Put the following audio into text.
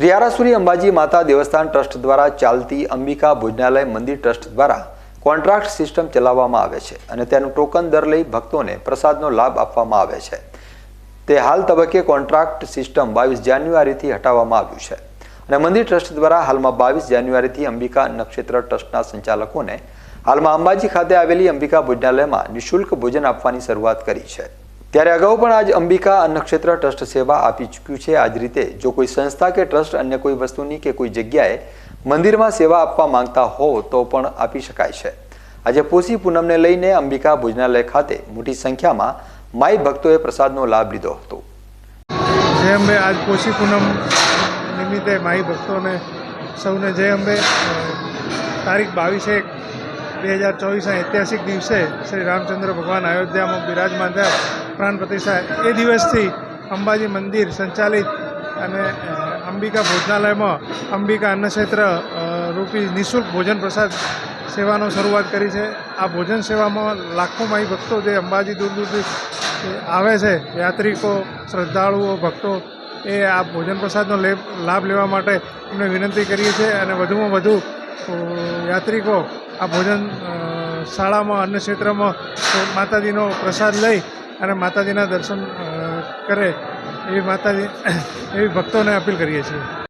શ્રી આરાસુરી અંબાજી માતા દેવસ્થાન ટ્રસ્ટ દ્વારા ચાલતી અંબિકા ભોજનાલય મંદિર ટ્રસ્ટ દ્વારા કોન્ટ્રાક્ટ સિસ્ટમ ચલાવવામાં આવે છે અને તેનું ટોકન દર લઈ ભક્તોને પ્રસાદનો લાભ આપવામાં આવે છે. તે હાલ તબક્કે કોન્ટ્રાક્ટ સિસ્ટમ બાવીસ જાન્યુઆરીથી હટાવવામાં આવ્યું છે અને મંદિર ટ્રસ્ટ દ્વારા હાલમાં બાવીસ જાન્યુઆરીથી અંબિકા નક્ષત્ર ટ્રસ્ટના સંચાલકોને હાલમાં અંબાજી ખાતે આવેલી અંબિકા ભોજનાલયમાં નિઃશુલ્ક ભોજન આપવાની શરૂઆત કરી છે. ત્યારે અગાઉ પણ આજ અંબિકા અન્નક્ષેત્ર ટ્રસ્ટ સેવા આપી ચૂક્યું છે. આ જ રીતે જો કોઈ સંસ્થા કે ટ્રસ્ટ અન્ય કોઈ વસ્તુની કે કોઈ જગ્યાએ મંદિરમાં સેવા આપવા માંગતા હો તો પણ આપી શકાય છે. આજે પોષી પૂનમને લઈને અંબિકા ભોજનાલય ખાતે મોટી સંખ્યામાં માઈ ભક્તોએ પ્રસાદનો લાભ લીધો હતો. જય અંબે. આજ પોષી પૂનમ નિમિત્તે માઈ ભક્તોને સૌને જય અંબે. તારીખ બાવીસ એક બે હજાર ચોવીસના ઐતિહાસિક દિવસે શ્રી રામચંદ્ર ભગવાન અયોધ્યામાં બિરાજમાન થયા. પ્રાણ પ્રતિષ્ઠા એ દિવસથી અંબાજી મંદિર સંચાલિત અને અંબિકા ભોજનાલયમાં અંબિકા અન્નક્ષેત્ર રૂપી નિઃશુલ્ક ભોજન પ્રસાદ સેવાનો શરૂઆત કરી છે. આ ભોજન સેવામાં લાખો માઈ ભક્તો જે અંબાજી દૂર દૂરથી આવે છે, યાત્રિકો, શ્રદ્ધાળુઓ, ભક્તો, એ આ ભોજન પ્રસાદનો લાભ લેવા માટે એમને વિનંતી કરીએ છીએ અને વધુમાં વધુ યાત્રિકો આ ભોજન શાળામાં અન્ય ક્ષેત્રમાં માતાજીનો પ્રસાદ લઈ અને માતાજીના દર્શન કરે એવી માતાજી, એવી ભક્તોને અપીલ કરીએ છીએ.